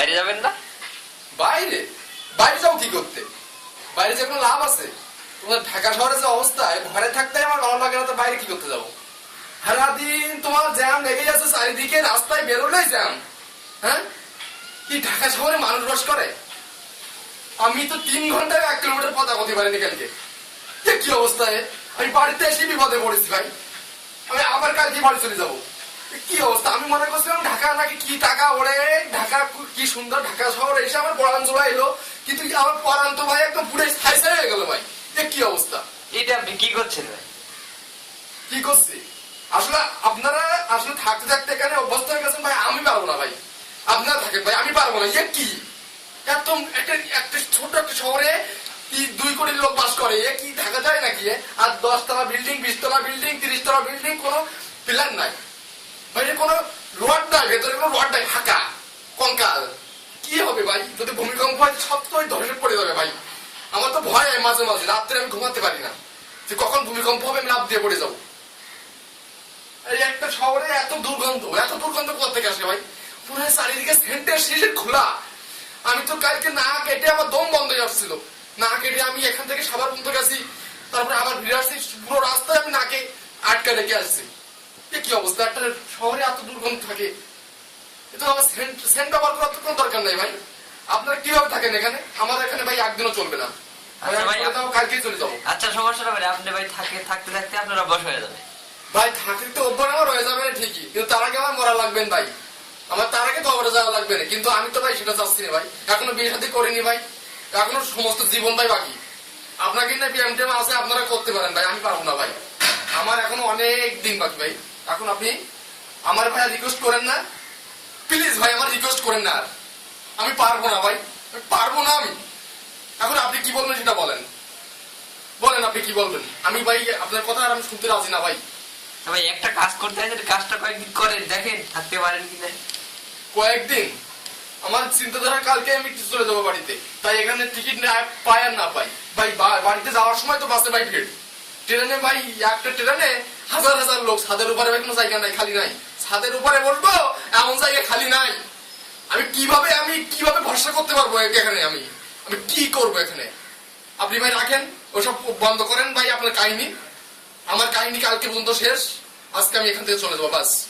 বাইরে যাবেন না? বাইরে? বাইরে যাও কি করতে? বাইরে যে কোনো লাভ আছে? তোমার ঢাকা শহরে যে অবস্থায় ঘরে থাকতে আমার ভালো লাগে না, তো বাইরে কি করতে যাব? সারাদিন তোমার জ্যাম লেগে যাচ্ছে চারিদিকে রাস্তায় বেরোলেই জ্যাম। হ্যাঁ? কি ঢাকা শহরে মানুষ বাস করে? আমি তো তিন ঘন্টায় এক কিলোমিটার পথ আগাতে পারিনি কালকে। কি অবস্থায় আমি বাড়িতে এসে বিপদে পড়েছি, ভাই। আমি আবার কালকে বাড়ি চলে যাব। কি অবস্থা? আমি মনে করছিলাম ঢাকা নাকি কি টাকা ওড়ে ঢাকা কি সুন্দর ঢাকা শহর এসে আমার পড়ান চলে এলো। কিন্তু আমার পড়ান তো ভাই একদম পুরো ছাই ছাই হয়ে গেল ভাই। এ কি অবস্থা? এটা আপনি কি করছেন ভাই? কি করছি? আসলে আপনারা আসলে থাকতে থাকতে এখানে অভ্যস্ত হয়ে গেছেন ভাই আমি পারব না ভাই। আপনারা থাকেন ভাই আমি পারব না। ইয়ে কি? একদম একটা একটা ছোট একটা শহরে দুই কোটি লোক বাস করে? এ কি থাকা যায় নাকি? আর দশতলা বিল্ডিং বিল্ডিং তিরিশতলা বিল্ডিং কোনো প্ল্যান নাই বাইরে কোনো রোড ভেতরে কোনো রোড ফাঁকা, কঙ্কাল। কি হবে ভাই? যদি ভূমিকম্প হয়, সব তো ধসে পড়ে যাবে ভাই। আমার তো ভয় মাঝে মাঝে, রাত্রে আমি ঘুমাতে পারি না। যে কখন ভূমিকম্প হবে, আমি লাভ দিয়ে পড়ে যাব। এই একটা শহরে এত দুর্গন্ধ এত দুর্গন্ধ কোথা থেকে আসে ভাই? হয় চারিদিকে সেন্টের শেষে খোলা। আমি তো কালকে না কেটে আমার দম বন্ধ হয়ে আসছিল। না কেটে আমি এখান থেকে সাবার পর্যন্ত গেছি, তারপরে আবার ফিরে আসছি, পুরো রাস্তায় আমি নাকে আটকা রেখে আসছি। কি অবস্থা? একটা শহরে এত থাকে। এ তো আমার সেন্ট সেন্ট ব্যবহার করার তো কোনো দরকার নেই ভাই। আপনারা কীভাবে থাকেন এখানে? আমার এখানে ভাই একদিনও চলবে না। আচ্ছা কালকেই চলে যাব। আচ্ছা সমস্যাটা ভাই আপনি ভাই থাকে থাকতে থাকতে আপনার অভ্যাস হয়ে যাবে। ভাই তো অভ্যাস আমার হয়ে যাবে না ঠিকই। কিন্তু তার আগে আমার মরা লাগবেন ভাই। আমার তার আগে যাওয়া লাগবে না। কিন্তু আমি তো ভাই সেটা চাচ্ছি না ভাই। এখনও বিয়ে সাথে করিনি ভাই। এখনও সমস্ত জীবন ভাই বাকি। আপনাকে না বিএম টিএম আছে আপনারা করতে পারেন ভাই। আমি পারব না ভাই। আমার এখনও অনেক দিন বাকি ভাই। এখন আপনি আমার ভাই রিকোয়েস্ট করেন না? প্লিজ ভাই আমার রিকোয়েস্ট করেন না আর। আমি পারব না ভাই। আমি পারব না আমি। এখন আপনি কি বলবেন সেটা বলেন। বলেন আপনি কি বলবেন? আমি ভাই আপনার কথা আর আমি শুনতে রাজি না ভাই। ভাই একটা কাজ করতে হয় কাজটা কয়েকদিন করেন দেখেন থাকতে পারেন কি না কয়েকদিন? আমার চিন্তাধারা কালকে আমি কিছু চলে যাব বাড়িতে। তাই এখানে টিকিট পাই আর না পাই ভাই বাড়িতে যাওয়ার সময় তো বাসে ভাই ভিড়। ট্রেনে ভাই একটা ট্রেনে হাজার হাজার লোক ছাদের উপরে কোনো জায়গা নাই, খালি নাই। ছাদের উপরে বলব এমন জায়গা খালি নাই। আমি কীভাবে আমি কীভাবে ভরসা করতে পারব এখানে আমি? আমি কি করব এখানে? আপনি ভাই রাখেন, ওসব বন্ধ করেন ভাই আপনার কাহিনী। আমার কাহিনী কালকে পর্যন্ত শেষ। আজকে আমি এখান থেকে চলে যাব, বাস।